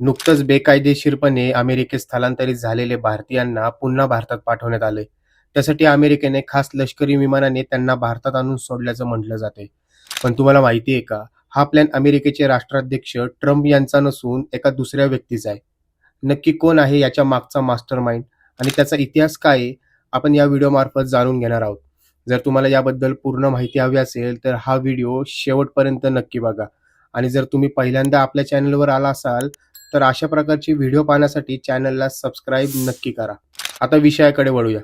नुकतंच बेकायदेशीरपणे अमेरिकेत स्थलांतरित झालेले भारतीयांना पुन्हा भारतात पाठवण्यात आले त्यासाठी अमेरिकेने खास लष्करी विमानाने त्यांना भारतात आणून सोडल्याचं म्हटलं जाते पण तुम्हाला माहिती आहे का? हा प्लॅन अमेरिकेचे राष्ट्राध्यक्ष ट्रम्प यांचा नसून एका दुसऱ्या व्यक्तीचा आहे. नक्की कोण आहे याच्या मागचा मास्टर माइंड आणि त्याचा इतिहास काय आहे? आपण या व्हिडिओमार्फत जाणून घेणार आहोत. जर तुम्हाला याबद्दल पूर्ण माहिती हवी असेल तर हा व्हिडिओ शेवटपर्यंत नक्की बघा. आणि जर तुम्ही पहिल्यांदा आपल्या चॅनलवर आला असाल तर अशा प्रकारची व्हिडिओ पाहण्यासाठी चॅनलला सबस्क्राईब नक्की करा. आता विषयाकडे वळूया.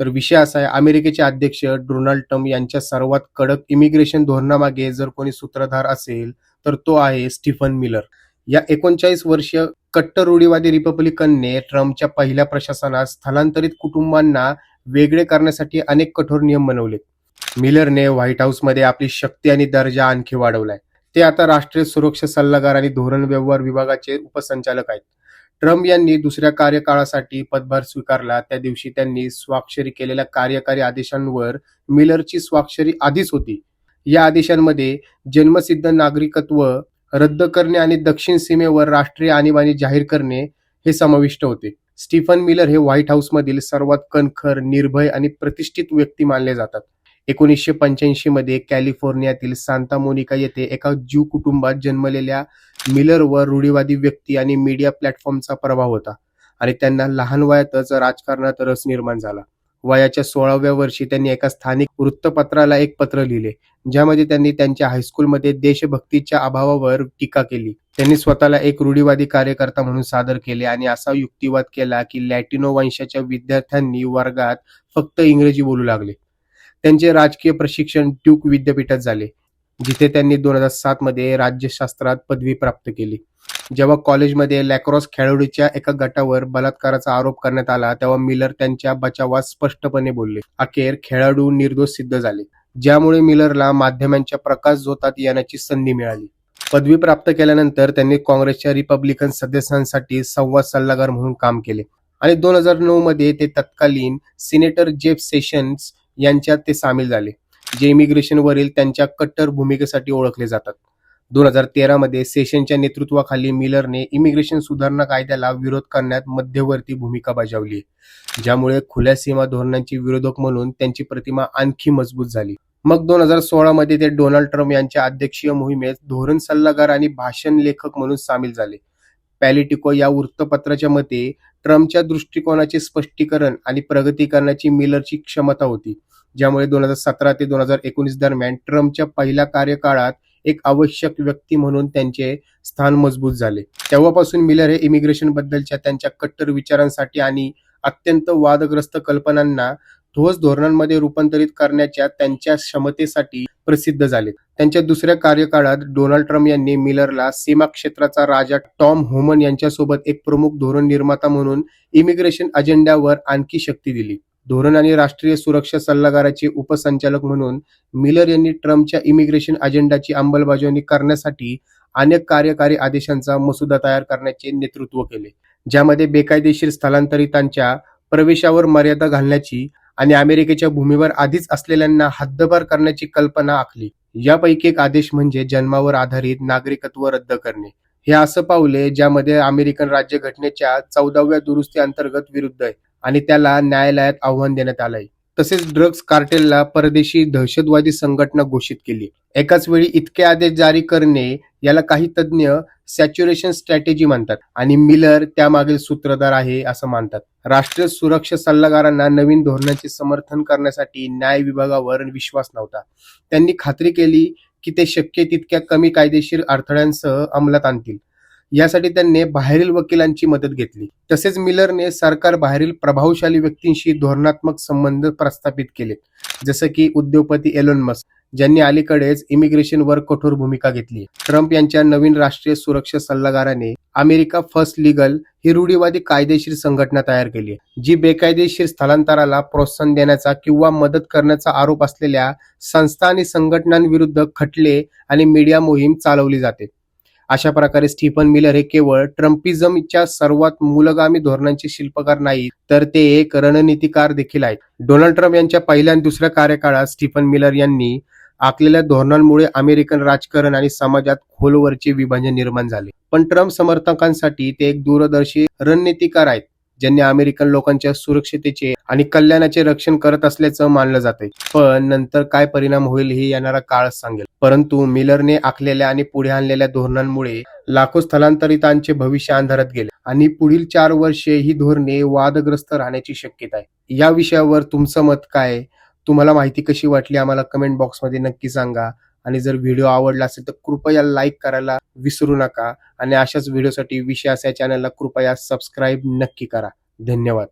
तर विषय असा आहे अमेरिकेचे अध्यक्ष डोनाल्ड ट्रम्प यांच्या सर्वात कडक इमिग्रेशन धोरणामागे जर कोणी सूत्रधार असेल तर तो आहे स्टीफन मिलर. या एकोणचाळीस वर्षीय कट्टर रूढीवादी रिपब्लिकनने ट्रम्पच्या पहिल्या प्रशासनात स्थलांतरित कुटुंबांना वेगळे करण्यासाठी अनेक कठोर नियम बनवले मिलरने व्हाईट हाऊसमध्ये आपली शक्ती आणि दर्जा आणखी वाढवलाय. ते आता राष्ट्रीय सुरक्षा सल्लागार आणि धोरण व्यवहार विभागाचे उपसंचालक आहेत. ट्रम्प यांनी दुसऱ्या कार्यकाळासाठी पदभार स्वीकारला. त्या दिवशी त्यांनी स्वाक्षरी केलेल्या कार्यकारी आदेशांवर मिलरची स्वाक्षरी आधीच होती. या आदेशांमध्ये जन्मसिद्ध नागरिकत्व रद्द करणे आणि दक्षिण सीमेवर राष्ट्रीय आणीबाणी जाहीर करणे हे समाविष्ट होते. स्टीफन मिलर हे व्हाईट हाऊसमधील सर्वात कणखर निर्भय आणि प्रतिष्ठित व्यक्ती मानले जातात. एकोणीसशे पंच्याऐंशी मध्ये कॅलिफोर्नियातील सांता मोनिका येथे एका ज्यू कुटुंबात जन्मलेल्या मिलरवर रूढीवादी व्यक्ती आणि मीडिया प्लॅटफॉर्मचा प्रभाव होता आणि त्यांना लहान वयातच राजकारणात रस निर्माण झाला. वयाच्या सोळाव्या वर्षी त्यांनी एका स्थानिक वृत्तपत्राला एक पत्र लिहिले ज्यामध्ये त्यांनी त्यांच्या हायस्कूलमध्ये देशभक्तीच्या अभावावर टीका केली. त्यांनी स्वतःला एक रूढीवादी कार्यकर्ता म्हणून सादर केले आणि असा युक्तिवाद केला की लॅटिनो वंशाच्या विद्यार्थ्यांनी वर्गात फक्त इंग्रजी बोलू लागले. त्यांचे राजकीय प्रशिक्षण ट्यूक विद्यापीठात झाले जिथे त्यांनी दोन हजार सात मध्ये राज्यशास्त्रात पदवी प्राप्त केली. जेव्हा कॉलेजमध्ये लॅक्रॉस खेळाडूच्या एका गटावर बलात्काराचा आरोप करण्यात आला तेव्हा मिलर त्यांच्या बचावात स्पष्टपणे बोलले. अखेर खेळाडू निर्दोष सिद्ध झाले. ज्यामुळे मिलरला माध्यमांच्या प्रकाश जोतात येण्याची संधी मिळाली. पदवी प्राप्त केल्यानंतर त्यांनी काँग्रेसच्या रिपब्लिकन सदस्यांसाठी संवाद सल्लागार म्हणून काम केले. आणि दोन हजार नऊ मध्ये ते तत्कालीन सिनेटर जेफ सेशन्स यांच्यात ते सामील झाले. जे इमिग्रेशनवरील त्यांच्या कट्टर भूमिकेसाठी ओळखले जातात. दोन हजार तेरा मध्ये सेशनच्या नेतृत्वाखाली मिलरने इमिग्रेशन सुधारणा कायद्याला विरोध करण्यात मध्यवर्ती भूमिका बजावली. ज्यामुळे खुल्या सीमा धोरणांची विरोधक म्हणून त्यांची प्रतिमा आणखी मजबूत झाली. मग दोन हजार सोळा मध्ये ते डोनाल्ड ट्रम्प यांच्या अध्यक्षीय मोहिमेत धोरण सल्लागार आणि भाषण लेखक म्हणून सामील झाले. पॅलिटिको या वृत्तपत्राच्या मते ट्रम्पच्या दृष्टिकोनाचे स्पष्टीकरण आणि प्रगती करण्याची मिलरची क्षमता होती ज्यामुळे दोन हजार सतरा ते दोन हजार एकोणीस दरम्यान ट्रम्पच्या पहिल्या कार्यकाळात एक आवश्यक व्यक्ती म्हणून त्यांचे स्थान मजबूत झाले. तेव्हापासून मिलर हे इमिग्रेशन बद्दलच्या त्यांच्या कट्टर विचारांसाठी आणि अत्यंत वादग्रस्त कल्पनांना ठोस धोरणांमध्ये रूपांतरित करण्याच्या त्यांच्या क्षमतेसाठी प्रसिद्ध झाले त्यांच्या दुसऱ्या कार्यकाळात डोनाल्ड ट्रम्प यांनी मिलरला सीमा क्षेत्राचा राजा टॉम होमन यांच्यासोबत एक प्रमुख धोरण निर्माता म्हणून इमिग्रेशन अजेंड्यावर आणखी शक्ती दिली. धोरण आणि राष्ट्रीय सुरक्षा सल्लागाराचे उपसंचालक म्हणून मिलर यांनी ट्रम्पच्या इमिग्रेशन अजेंडाची अंमलबजावणी करण्यासाठी अनेक कार्यकारी आदेशांचा मसुदा तयार करण्याचे नेतृत्व केले. ज्यामध्ये बेकायदेशीर स्थलांतरितांच्या प्रवेशावर मर्यादा घालण्याची आणि अमेरिकेच्या भूमीवर आधीच असलेल्यांना हद्दपार करण्याची कल्पना आखली. यापैकी एक आदेश म्हणजे जन्मावर आधारित नागरिकत्व रद्द करणे. हे असं पावले ज्यामध्ये अमेरिकन राज्यघटनेच्या चौदाव्या दुरुस्ती अंतर्गत विरुद्ध आहे आणि त्याला न्यायालयात आव्हान देण्यात आलंय. तसेच ड्रग्ज कार्टेलला परदेशी दहशतवादी संघटना घोषित केली. एकाच वेळी इतके आदेश जारी करणे याला काही तज्ज्ञ सॅच्युरेशन स्ट्रॅटेजी म्हणतात आणि मिलर त्यामागील सूत्रधार आहे असं मानतात. राष्ट्रीय सुरक्षा सल्लागारांना नवीन धोरणाचे समर्थन करण्यासाठी न्याय विभागावर विश्वास नव्हता. त्यांनी खात्री केली की ते शक्य तितक्या कमी कायदेशीर अडथळ्यांसह अंमलात आणतील. यासाठी त्यांनी बाहेरील वकिलांची मदत घेतली. तसेच मिलरने सरकार बाहेरील प्रभावशाली व्यक्तींशी धोरणात्मक संबंध प्रस्थापित केले. जसं की उद्योगपती एलोन मस्क ज्यांनी अलीकडेच इमिग्रेशनवर कठोर भूमिका घेतली. ट्रम्प यांच्या नवीन राष्ट्रीय सुरक्षा सल्लागाराने अमेरिका फर्स्ट लिगल ही रूढीवादी कायदेशीर संघटना तयार केली. जी बेकायदेशीर स्थलांतराला प्रोत्साहन देण्याचा किंवा मदत करण्याचा आरोप असलेल्या संस्था आणि संघटनांविरुद्ध खटले आणि मीडिया मोहीम चालवली जाते. अशा प्रकारे स्टीफन मिलर हे केवळ ट्रम्पिझमच्या सर्वात मूलगामी धोरणांचे शिल्पकार नाही तर ते एक रणनीतिकार देखील आहेत. डोनाल्ड ट्रम्प यांच्या पहिल्या आणि दुसऱ्या कार्यकाळात स्टीफन मिलर यांनी आखलेल्या धोरणांमुळे अमेरिकन राजकारण आणि समाजात खोलवरचे विभाजन निर्माण झाले. पण ट्रम्प समर्थकांसाठी ते एक दूरदर्शी रणनीतिकार आहेत. ज्यांनी अमेरिकन लोकांच्या सुरक्षितेचे आणि कल्याणाचे रक्षण करत असल्याचं मानलं जाते पण नंतर काय परिणाम होईल हे येणारा काळ सांगेल. परंतु मिलरने आखलेल्या आणि पुढे आणलेल्या धोरणांमुळे लाखो स्थलांतरितांचे भविष्य अंधारात गेले आणि पुढील चार वर्षे ही धोरणे वादग्रस्त राहण्याची शक्यता आहे. या विषयावर तुमचं मत काय? तुम्हाला माहिती कशी वाटली? आम्हाला कमेंट बॉक्समध्ये नक्की सांगा. आणि जर व्हिडिओ आवडला असेल तर कृपया लाईक करायला विसरू नका. आणि अशाच व्हिडिओसाठी विषय या चॅनलला कृपया सबस्क्राईब नक्की करा. धन्यवाद.